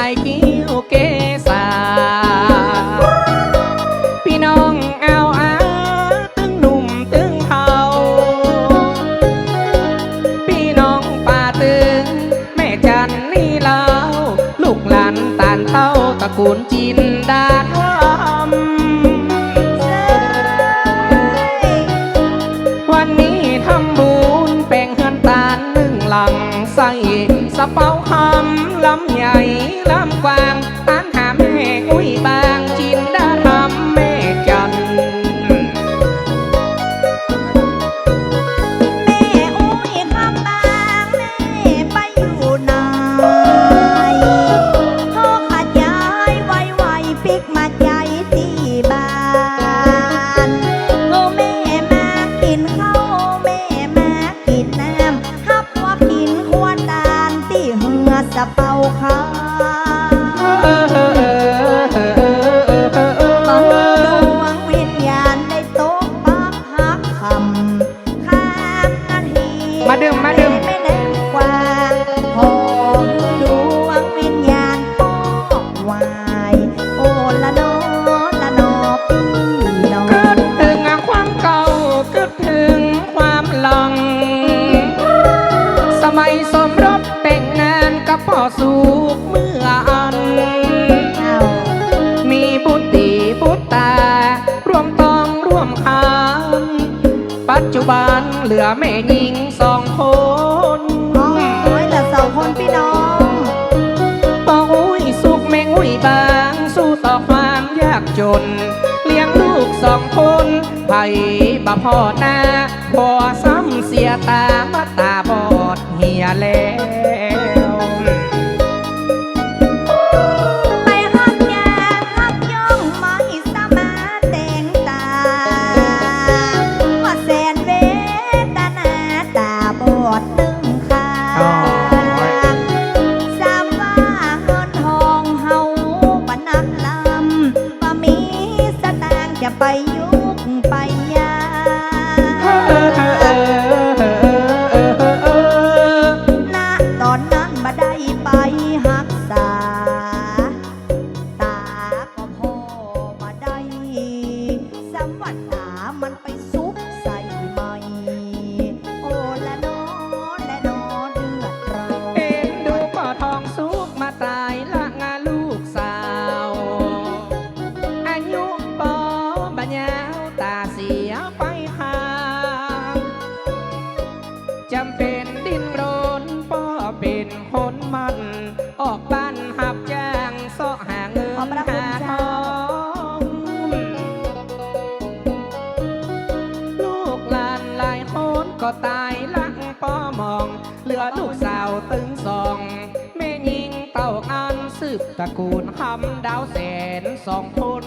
liking. นึกถึงความหลัง สมัยสมรบแต่งงานกับพ่อสุขเมื่ออัน มีบุตรีบุตแต่ร่วมต้องร่วมคานปัจจุบันเหลือแม่หญิงสองคนอ๋อเหลือสองคนพี่น้องปองอุ้ยสุกแมงอุ้ยบางสู้ต่อความยากจน เลี้ยงลูกสองคนไผ่ บ่พอหน้า ตระกูลคำดาวแสนสองคน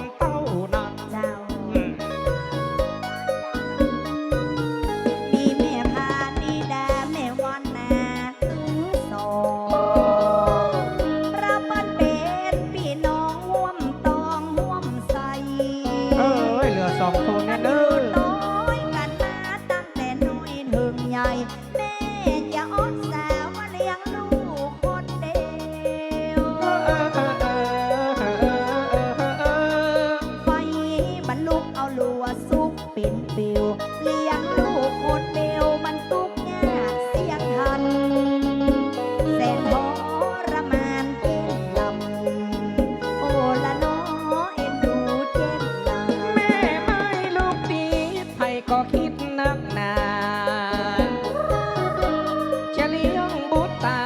ตา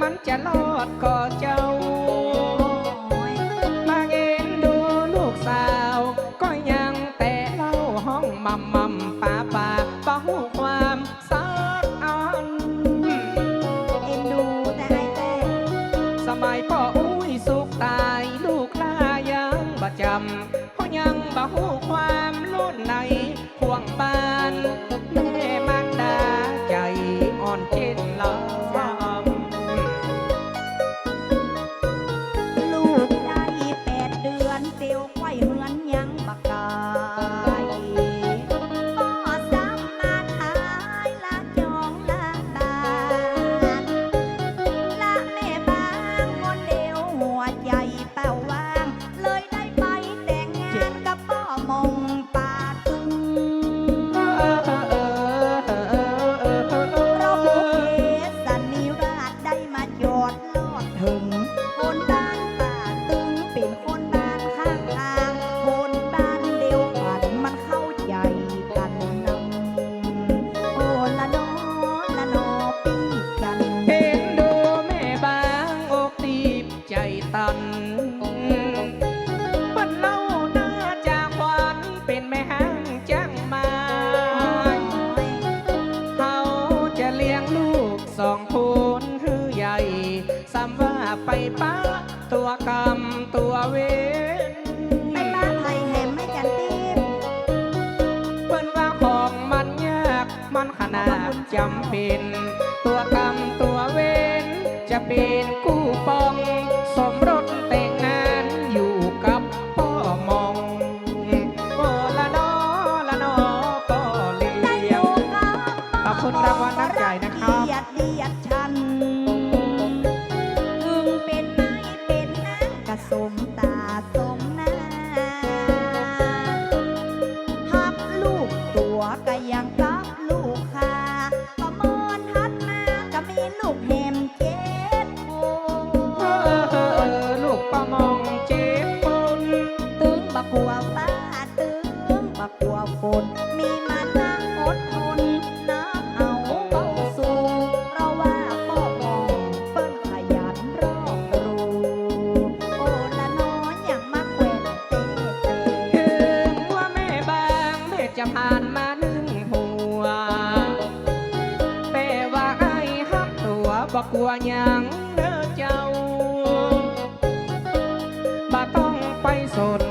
มันจะรอดก็เจ้า ไปป้าตัวกรรมตัวเวรไปป้าไผ่แหมไม่กันตีมเพื่อนว่าของมันยากมันขนาดจำเป็น corazón.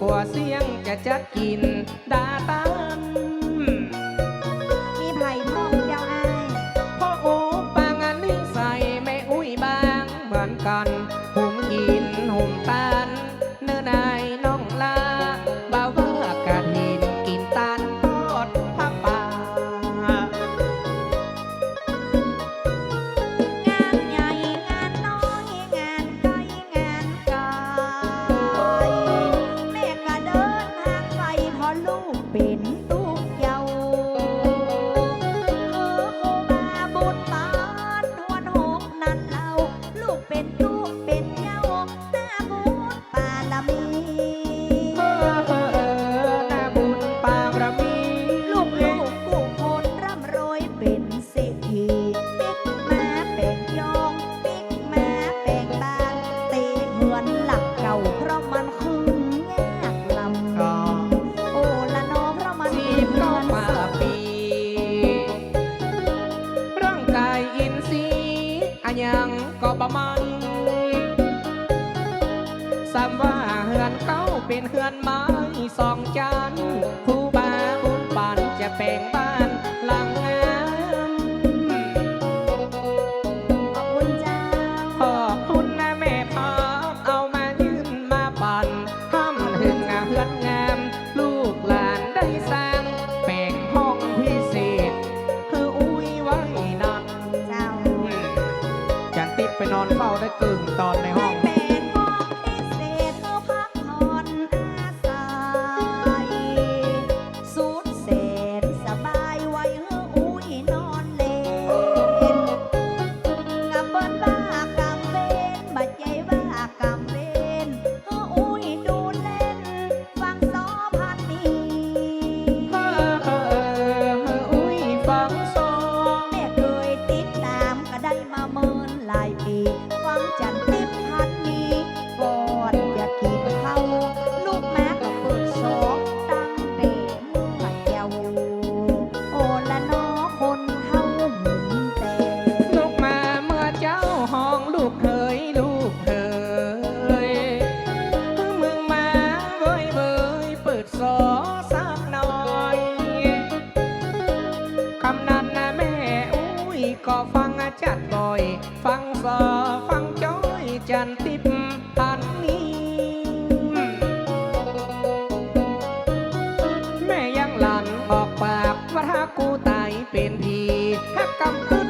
กว่าเสียงจะจัดกินดาตัน เ็นตู้เป็นยจ้า กูตายเป็นผีฮักกำกึด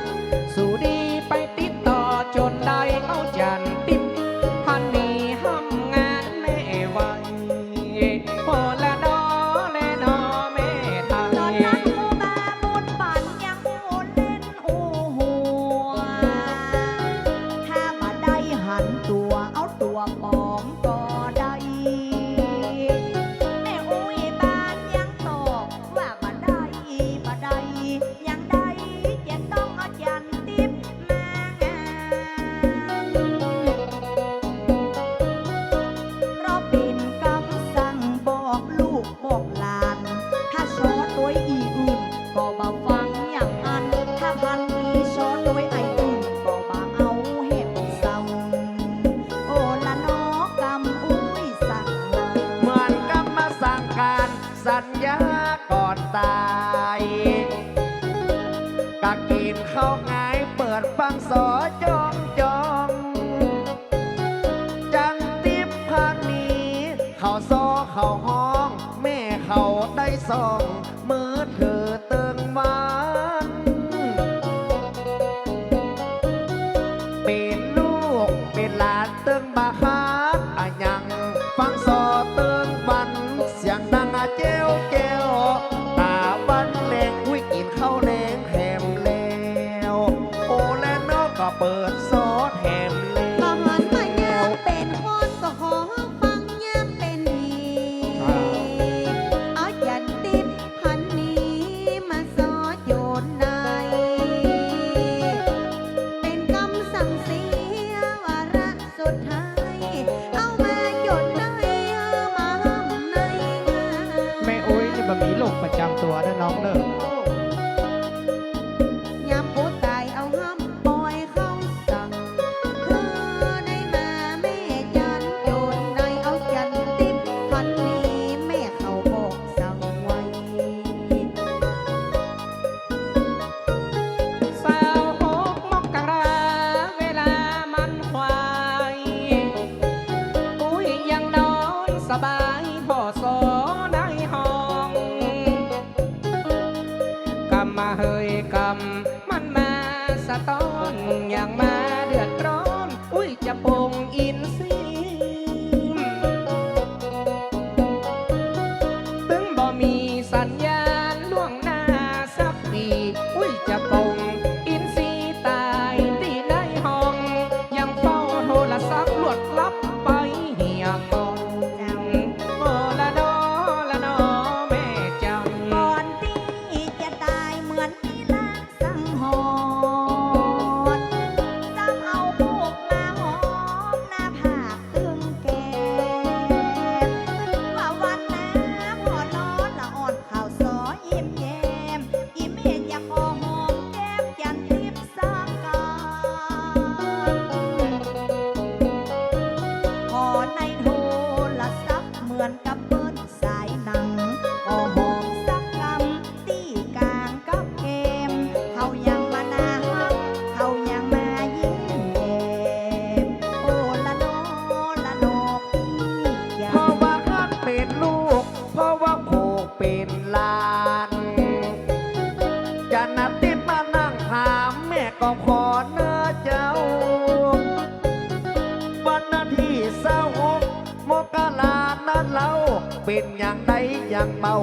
างเมา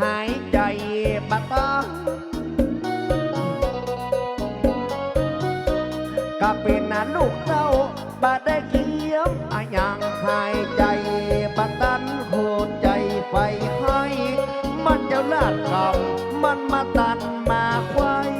หายใจบัดบ้องก็เป็นนลูกเจ้าบาดได้เกี่ยมอายังหายใจบัดตันโหดใจไฟให้ มันจะลาดคำมันมาตันมาควาย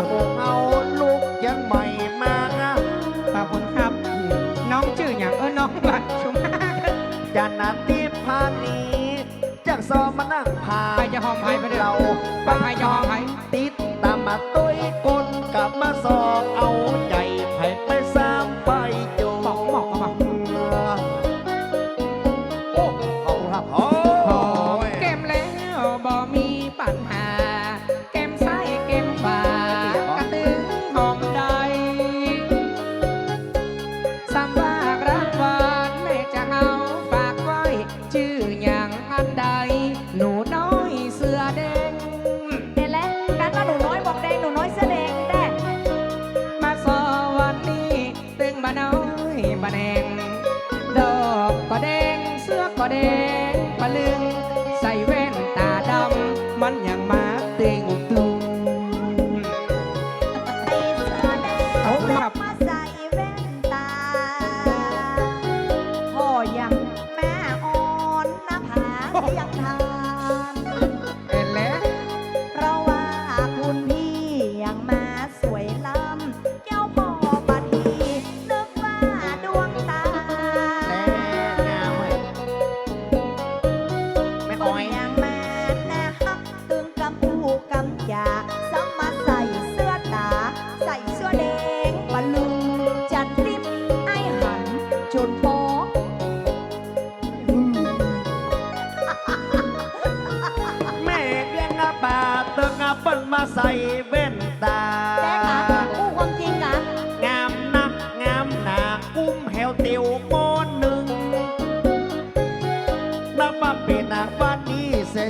คบพเอาลูกยังใหม่มาขาบคุณครับ น้องชื่ออย่างเออน้องบัตรชุมยานาติพานีจากซอมานั่งพาไปจะหอมไผ่ไปเราไปจะหอมไผ่ติดตามมาตุ้ยกลกลับมาสอบเอา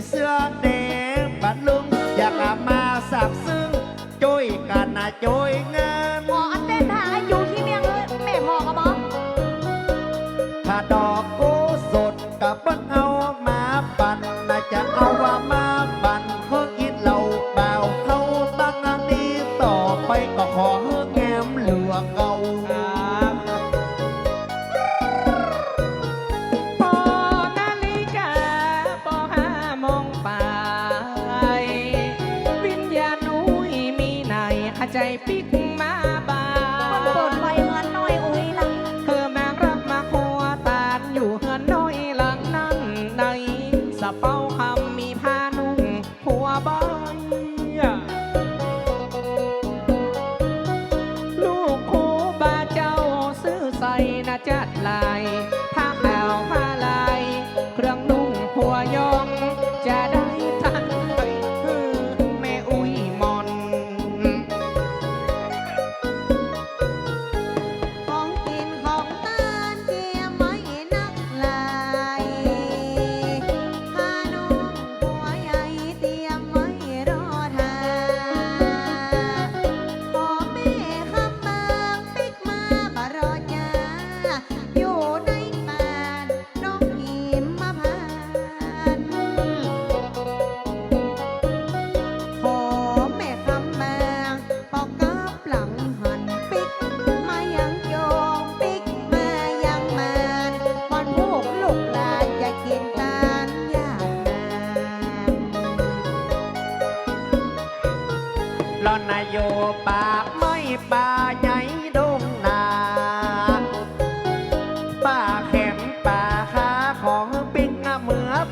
เสื้อแดงบัดลุงอยากอาบมาสับซึ้งจุ้ยกันนะจุ้ยเงา ใจปิก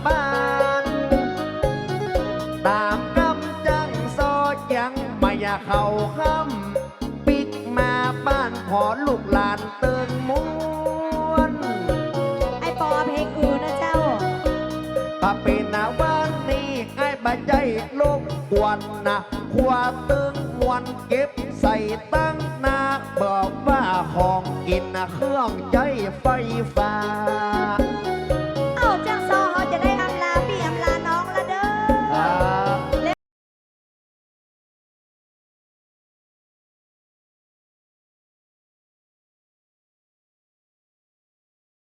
บาน ตามกำจังซอดยังไม่อยากเข้าคำปิกมาบ้านขอลูกหลานเติงม้วนไอปอเพลงอื่นนะเจ้าปะเป็นนาวันนี้ไอ้บะใจลกควันนะขวาตึงมวนเก็บใส่ตั้งนาบอกว่าของกินเครื่องใจไฟฟ้า